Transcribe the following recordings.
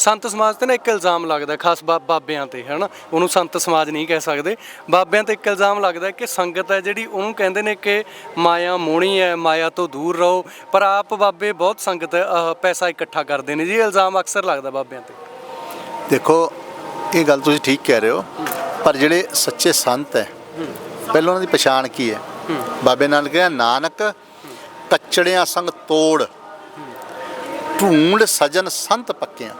ਸੰਤ ਸਮਾਜ ਤੇ ਨਾ ਇੱਕ ਇਲਜ਼ਾਮ ਲੱਗਦਾ ਖਾਸ ਬਾਬਿਆਂ ਤੇ, ਹਨਾ? ਉਹਨੂੰ ਸੰਤ ਸਮਾਜ ਨਹੀਂ ਕਹਿ ਸਕਦੇ। ਬਾਬਿਆਂ ਤੇ ਇੱਕ ਇਲਜ਼ਾਮ ਲੱਗਦਾ ਕਿ ਸੰਗਤ ਹੈ ਜਿਹੜੀ ਉਹਨੂੰ ਕਹਿੰਦੇ ਨੇ ਕਿ ਮਾਇਆ ਮੋਣੀ ਹੈ, ਮਾਇਆ ਤੋਂ ਦੂਰ ਰਹੋ। ਪਰ ਆਪ ਬਾਬੇ ਬਹੁਤ ਸੰਗਤ ਪੈਸਾ ਇਕੱਠਾ ਕਰਦੇ ਨੇ ਜੀ। ਇਲਜ਼ਾਮ ਅਕਸਰ ਲੱਗਦਾ ਬਾਬਿਆਂ ਤੇ। ਦੇਖੋ, ਇਹ ਗੱਲ ਤੁਸੀਂ ਠੀਕ ਕਹਿ ਰਹੇ ਹੋ। ਪਰ ਜਿਹੜੇ ਸੱਚੇ ਸੰਤ ਹੈ, ਪਹਿਲਾਂ ਉਹਨਾਂ ਦੀ ਪਛਾਣ ਕੀ ਹੈ? ਬਾਬੇ ਨਾਨਕ ਕਹਿੰਦਾ ਨਾਨਕ ਕੱਚੜਿਆਂ ਸੰਗ ਤੋੜ, ਢੂੰਡ ਸਜਣ ਸੰਤ ਪੱਕਿਆਂ।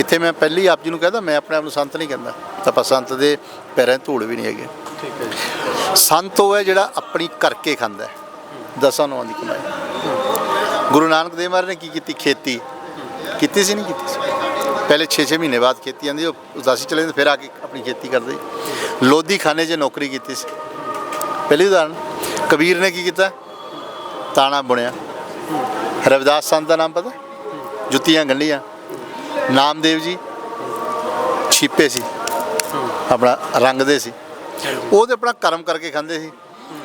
ਇੱਥੇ ਮੈਂ ਪਹਿਲੀ ਆਪ ਜੀ ਨੂੰ ਕਹਿੰਦਾ ਮੈਂ ਆਪਣੇ ਆਪ ਨੂੰ ਸੰਤ ਨਹੀਂ ਕਹਿੰਦਾ। ਆਪਾਂ ਸੰਤ ਦੇ ਪੈਰਾਂ ਧੂੜ ਵੀ ਨਹੀਂ ਹੈਗੇ। ਠੀਕ ਹੈ ਜੀ। ਸੰਤ ਉਹ ਹੈ ਜਿਹੜਾ ਆਪਣੀ ਕਰਕੇ ਖਾਂਦਾ ਹੈ। ਦਸਾਂ ਨੌਂ ਦੀ ਕਮਾਈ। ਗੁਰੂ ਨਾਨਕ ਦੇਵ ਮਹਾਰਾਜ ਨੇ ਕੀ ਕੀਤੀ? ਖੇਤੀ। ਕੀਤੀ ਸੀ ਨਹੀਂ ਕੀਤੀ ਸੀ? ਪਹਿਲੇ 6-6 ਮਹੀਨੇ ਬਾਅਦ ਖੇਤੀ ਆਂਦੀ ਉਹ ਉਦਾਸੀ ਚਲੇ ਜਾਂਦੇ ਫਿਰ ਆ ਕੇ ਆਪਣੀ ਖੇਤੀ ਕਰਦੇ। ਲੋਧੀ ਖਾਨੇ 'ਚ ਨੌਕਰੀ ਕੀਤੀ ਸੀ। ਪਹਿਲੀ ਉਦਾਹਰਨ ਕਬੀਰ ਨੇ ਕੀ ਕੀਤਾ? ਤਾਣਾ ਬੁਣਿਆ। ਰਵਿਦਾਸ ਸੰਤ ਦਾ ਨਾਮ ਪਤਾ? ਜੁੱਤੀਆਂ ਗੰਢੀਆਂ। ਨਾਮਦੇਵ ਜੀ ਛੀਪੇ ਸੀ। ਆਪਣਾ ਰੰਗਦੇ ਸੀ। ਉਹ ਤੇ ਆਪਣਾ ਕਰਮ ਕਰਕੇ ਖਾਂਦੇ ਸੀ।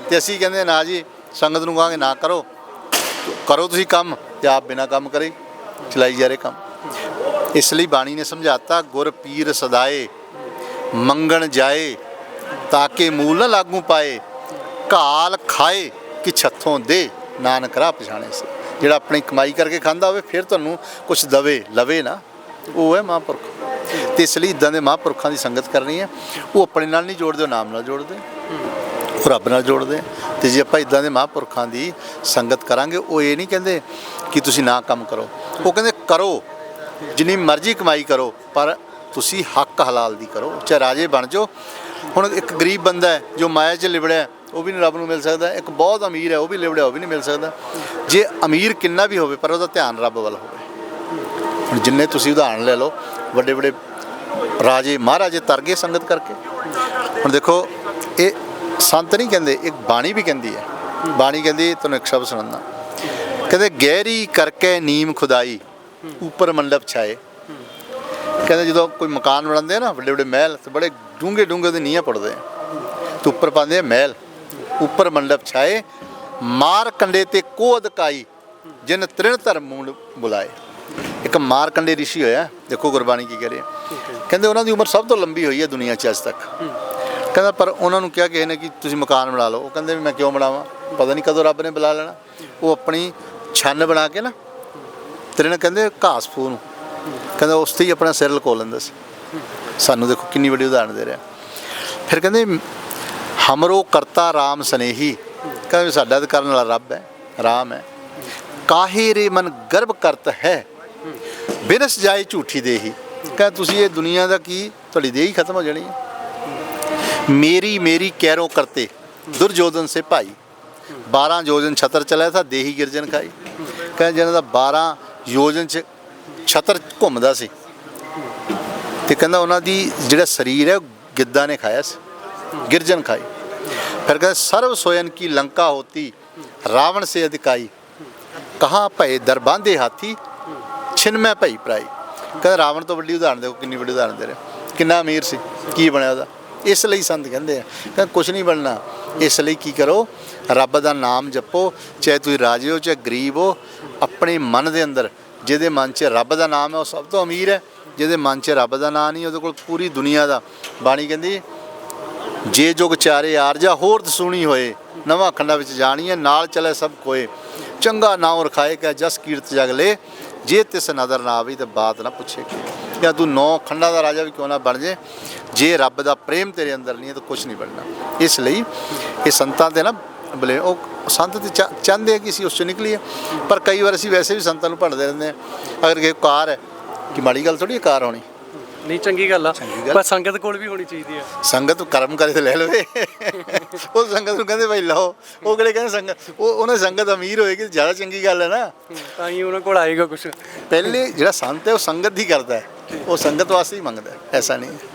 ਤੇ ਅਸੀਂ ਕਹਿੰਦੇ ਨਾ ਜੀ ਸੰਗਤ ਨੂੰ ਕਹਾਂਗੇ ਨਾ ਕਰੋ। ਕਰੋ ਤੁਸੀਂ ਕੰਮ ਤੇ ਆਪ ਬਿਨਾ ਕੰਮ ਕਰੇ। ਚਲਾਈ ਜਾ ਰਹੇ ਕੰਮ। ਇਸ ਲਈ ਬਾਣੀ ਨੇ ਸਮਝਾਤਾ ਗੁਰ ਪੀਰ ਸਦਾਏ ਮੰਗਣ ਜਾਏ ਤਾਂ ਕਿ ਮੂਲ ਨਾ ਲਾਗੂ ਪਾਏ ਘਾਲ ਖਾਏ ਕਿ ਛੱਥੋਂ ਦੇ। ਨਾਨਕ ਰਾਹ ਪਛਾਣੇ ਸੀ। ਜਿਹੜਾ ਆਪਣੀ ਕਮਾਈ ਕਰਕੇ ਖਾਂਦਾ ਹੋਵੇ ਫਿਰ ਤੁਹਾਨੂੰ ਕੁਝ ਦਵੇ ਲਵੇ ਨਾ। ਉਹ ਹੈ ਮਹਾਂਪੁਰਖ। ਤੇ ਇਸ ਲਈ ਇਦਾਂ ਦੇ ਮਹਾਂਪੁਰਖਾਂ ਦੀ ਸੰਗਤ ਕਰਨੀ ਹੈ। ਉਹ ਆਪਣੇ ਨਾਲ ਨਹੀਂ ਜੋੜਦੇ, ਉਹ ਨਾਮ ਨਾਲ ਜੋੜਦੇ। ਉਹ ਰੱਬ ਨਾਲ ਜੋੜਦੇ। ਆ। ਤੇ ਜੇ ਆਪਾਂ ਇਦਾਂ ਦੇ ਮਹਾਂਪੁਰਖਾਂ ਦੀ ਸੰਗਤ ਕਰਾਂਗੇ, ਉਹ ਇਹ ਨਹੀਂ ਕਹਿੰਦੇ ਕਿ ਤੁਸੀਂ ਨਾ ਕੰਮ ਕਰੋ। ਉਹ ਕਹਿੰਦੇ ਕਰੋ, ਜਿੰਨੀ ਮਰਜ਼ੀ ਕਮਾਈ ਕਰੋ, ਪਰ ਤੁਸੀਂ ਹੱਕ ਹਲਾਲ ਦੀ ਕਰੋ। ਚਾਹੇ ਰਾਜੇ ਬਣ ਜਾਓ। ਹੁਣ ਇੱਕ ਗਰੀਬ ਬੰਦਾ ਹੈ, ਜੋ ਮਾਇਆ 'ਚ ਲਿਬੜਿਆ ਉਹ ਵੀ ਨਹੀਂ ਰੱਬ ਨੂੰ ਮਿਲ ਸਕਦਾ। ਇੱਕ ਬਹੁਤ ਅਮੀਰ ਹੈ, ਉਹ ਵੀ ਲਿਬੜਿਆ, ਉਹ ਵੀ ਨਹੀਂ ਮਿਲ ਸਕਦਾ। ਜੇ ਅਮੀਰ ਕਿੰਨਾ ਵੀ ਹੋਵੇ, ਪਰ ਉਹਦਾ ਧਿਆਨ ਰੱਬ ਵੱਲ ਹੋਵੇ। ਹੁਣ ਜਿੰਨੇ ਤੁਸੀਂ ਉਦਾਹਰਣ ਲੈ ਲਓ, ਵੱਡੇ ਵੱਡੇ ਰਾਜੇ, ਮਹਾਰਾਜੇ ਤਰ ਗਏ ਸੰਗਤ ਕਰਕੇ। ਹੁਣ ਦੇਖੋ, ਇਹ ਸੰਤ ਨਹੀਂ ਕਹਿੰਦੇ, ਇੱਕ ਬਾਣੀ ਵੀ ਕਹਿੰਦੀ ਹੈ। ਬਾਣੀ ਕਹਿੰਦੀ, ਤੁਹਾਨੂੰ ਇੱਕ ਸ਼ਬਦ ਸੁਣਾਉਂਦਾ। ਕਹਿੰਦੇ, ਗਹਿਰੀ ਕਰਕੇ ਨੀਮ ਖੁਦਾਈ, ਉੱਪਰ ਮੰਡਪ ਛਾਏ। ਕਹਿੰਦੇ, ਜਦੋਂ ਕੋਈ ਮਕਾਨ ਬਣਾਉਂਦੇ ਆ ਨਾ, ਵੱਡੇ ਵੱਡੇ ਮਹਿਲ, ਤੇ ਬੜੇ ਡੂੰਘੇ ਡੂੰਘੇ ਦੇ ਨੀਹਾਂ ਪੜਦੇ ਆ। ਤੇ ਉੱਪਰ ਪਾਉਂਦੇ ਆ ਮਹਿਲ, ਉੱਪਰ ਮੰਡਪ ਛਾਏ। ਮਾਰ ਕੰਡੇ ਤੇ ਕੋ ਅਧਕਾਈ, ਜਿਨ ਤ੍ਰਿਣ ਧਰਮ ਬੁਲਾਏ। ਇੱਕ ਮਾਰ ਕੰਡੇ ਰਿਸ਼ੀ ਹੋਇਆ, ਦੇਖੋ ਗੁਰਬਾਣੀ ਕੀ ਕਹਿ ਰਹੀ ਹੈ। ਕਹਿੰਦੇ ਉਹਨਾਂ ਦੀ ਉਮਰ ਸਭ ਤੋਂ ਲੰਬੀ ਹੋਈ ਹੈ ਦੁਨੀਆ 'ਚ ਅੱਜ ਤੱਕ। ਕਹਿੰਦਾ ਪਰ ਉਹਨਾਂ ਨੂੰ ਕਿਹਾ ਕਿਸੇ ਨੇ ਕਿ ਤੁਸੀਂ ਮਕਾਨ ਬਣਾ ਲਓ। ਉਹ ਕਹਿੰਦੇ ਵੀ ਮੈਂ ਕਿਉਂ ਬਣਾਵਾਂ? ਪਤਾ ਨਹੀਂ ਕਦੋਂ ਰੱਬ ਨੇ ਬੁਲਾ ਲੈਣਾ। ਉਹ ਆਪਣੀ ਛੰਨ ਬਣਾ ਕੇ ਨਾ, ਤੇਰੇ ਨਾਲ ਕਹਿੰਦੇ ਘਾਸ ਫੂ ਨੂੰ। ਕਹਿੰਦਾ ਉਸ ਤੇ ਹੀ ਆਪਣਾ ਸਿਰ ਲਕੋ ਲੈਂਦਾ ਸੀ। ਸਾਨੂੰ ਦੇਖੋ ਕਿੰਨੀ ਵੱਡੀ ਉਦਾਹਰਣ ਦੇ ਰਿਹਾ। ਫਿਰ ਕਹਿੰਦੇ, ਹਮਰੋ ਕਰਤਾ ਰਾਮ ਸਨੇਹੀ। ਕਹਿੰਦੇ ਵੀ ਸਾਡਾ ਤਾਂ ਕਰਨ ਵਾਲਾ ਰੱਬ ਹੈ, ਰਾਮ ਹੈ। ਕਾਹੇ ਰੇ ਮਨ ਗਰਭ ਕਰਤ ਹੈ? ਬਿਨਸ ਜਾਏ ਝੂਠੀ ਦੇਹੀ ਕਹਿੰਦਾ ਤੁਸੀਂ ਇਹ ਦੁਨੀਆ ਦਾ ਕੀ, ਤੁਹਾਡੀ ਦੇਹੀ ਖਤਮ ਹੋ ਜਾਣੀ ਹੈ। ਮੇਰੀ ਮੇਰੀ ਕਹਿਰੋ ਕਰਤੇ ਦੁਰਜੋਧਨ ਸੇ ਭਾਈ। 12 ਯੋਜਨ ਛਤਰ ਚਲਾ ਥਾ, ਦੇਹੀ ਗਿਰਜਨ ਖਾਈ। ਕਹਿੰਦੇ ਜਿਹਨਾਂ ਦਾ 12 ਯੋਜਨ ਚ ਛਤਰ ਘੁੰਮਦਾ ਸੀ। ਤੇ ਕਹਿੰਦਾ ਉਹਨਾਂ ਦੀ ਜਿਹੜਾ ਸਰੀਰ ਹੈ, ਉਹ ਗਿੱਧਾ ਨੇ ਖਾਇਆ ਸੀ। ਗਿਰਜਨ ਖਾਈ। ਫਿਰ ਕਹਿੰਦਾ, ਸਰਵ ਸੋਇਨ ਕੀ ਲੰਕਾ ਹੋਤੀ, ਰਾਵਣ ਸੇ ਅਧਿਕਾਈ। ਕਹਾ ਭਏ ਦਰਬਾਂਦੇ ਹਾਥੀ ਛਿਨ ਮੈਂ ਭਈ ਪ੍ਰਾਈ ਕਹਿੰਦਾ ਰਾਵਣ ਤੋਂ ਵੱਡੀ ਉਦਾਹਰਣ ਦੇਖੋ ਕਿੰਨੀ ਵੱਡੀ ਉਦਾਹਰਣ ਦੇ ਰਿਹਾ। ਕਿੰਨਾ ਅਮੀਰ ਸੀ, ਕੀ ਬਣਿਆ ਉਹਦਾ? ਇਸ ਲਈ ਸੰਤ ਕਹਿੰਦੇ ਆ। ਕਹਿੰਦਾ ਕੁਝ ਨਹੀਂ ਬਣਨਾ, ਇਸ ਲਈ ਕੀ ਕਰੋ? ਰੱਬ ਦਾ ਨਾਮ ਜਪੋ, ਚਾਹੇ ਤੁਸੀਂ ਰਾਜੇ ਹੋ, ਚਾਹੇ ਗਰੀਬ ਹੋ, ਆਪਣੇ ਮਨ ਦੇ ਅੰਦਰ, ਜਿਹਦੇ ਮਨ 'ਚ ਰੱਬ ਦਾ ਨਾਮ ਹੈ, ਉਹ ਸਭ ਤੋਂ ਅਮੀਰ ਹੈ। ਜਿਹਦੇ ਮਨ 'ਚ ਰੱਬ ਦਾ ਨਾਮ ਨਹੀਂ, ਉਹਦੇ ਕੋਲ ਪੂਰੀ ਦੁਨੀਆ ਦਾ। ਬਾਣੀ ਕਹਿੰਦੀ, ਜੇ ਜੁਗ ਚਾਰੇ ਆਰਜਾ ਹੋਰ ਦਸੂਣੀ ਹੋਏ, ਨਵਾਂ ਖੰਡਾ ਵਿੱਚ ਜਾਣੀ ਹੈ, ਨਾਲ ਚਲੇ ਸਭ ਕੋਏ। ਚੰਗਾ ਨਾਮ ਰਖਾਏ ਕਾ ਜਸ ਕੀਰਤ ਜਗ ਲੈ। ਜੇ ਤਿਸ ਨਜ਼ਰ ਨਾ ਆਵੀ ਤੇ ਬਾਤ ਨਾ ਪੁੱਛੇ ਕਿ ਤੂੰ ਨੌ ਖੰਡਾ ਦਾ ਰਾਜਾ ਵੀ ਕਿਉਂ ਨਾ ਬਣ ਜੇ? ਜੇ ਰੱਬ ਦਾ ਪ੍ਰੇਮ ਤੇਰੇ ਅੰਦਰ ਨਹੀਂ ਹੈ ਤਾਂ ਕੁਝ ਨਹੀਂ ਬਣਨਾ। ਇਸ ਲਈ ਇਹ ਸੰਤਾਂ ਤੇ ਨਾ ਬਲੇ ਉਹ ਸੰਤ ਤੇ ਚਾ- ਚਾਹੁੰਦੇ ਆ ਕਿ ਅਸੀਂ ਉਸ ਚੋਂ ਨਿਕਲੀਏ। ਪਰ ਕਈ ਵਾਰ ਅਸੀਂ ਵੈਸੇ ਵੀ ਸੰਤਾਂ ਨੂੰ ਭੰਡਦੇ ਰਹਿੰਦੇ ਆ। ਅਗਰ ਕਿ ਕਾਰ ਹੈ, ਕਿ ਮਾੜੀ ਗੱਲ ਥੋੜੀ ਹੈ, ਕਾਰ ਹੋਣੀ। ਨਹੀਂ ਚੰਗੀ ਗੱਲ ਆ। ਚੰਗੀ ਗੱਲ। ਪਰ ਸੰਗਤ ਕੋਲ ਵੀ ਹੋਣੀ ਚਾਹੀਦੀ ਆ। ਸੰਗਤ ਕਰਮ ਕਰੇ ਤੇ ਲੈ ਲਵੇ। ਉਹ ਸੰਗਤ ਨੂੰ ਕਹਿੰਦੇ ਭਾਈ ਲਓ। ਉਹ ਕਿਹੜੇ ਕਹਿੰਦੇ ਸੰਗਤ ਉਹ ਉਹਨਾਂ ਦੀ ਸੰਗਤ ਅਮੀਰ ਹੋਏਗੀ ਜ਼ਿਆਦਾ ਚੰਗੀ ਗੱਲ ਹੈ ਨਾ। ਤਾਂ ਹੀ ਉਹਨਾਂ ਕੋਲ ਆਏਗਾ ਕੁਝ ਪਹਿਲੇ ਜਿਹੜਾ ਸੰਤ ਹੈ ਉਹ ਸੰਗਤ ਹੀ ਕਰਦਾ ਹੈ। ਉਹ ਸੰਗਤ ਵਾਸਤੇ ਹੀ ਮੰਗਦਾ ਹੈ ਐਸਾ ਨਹੀਂ। ਹੈ।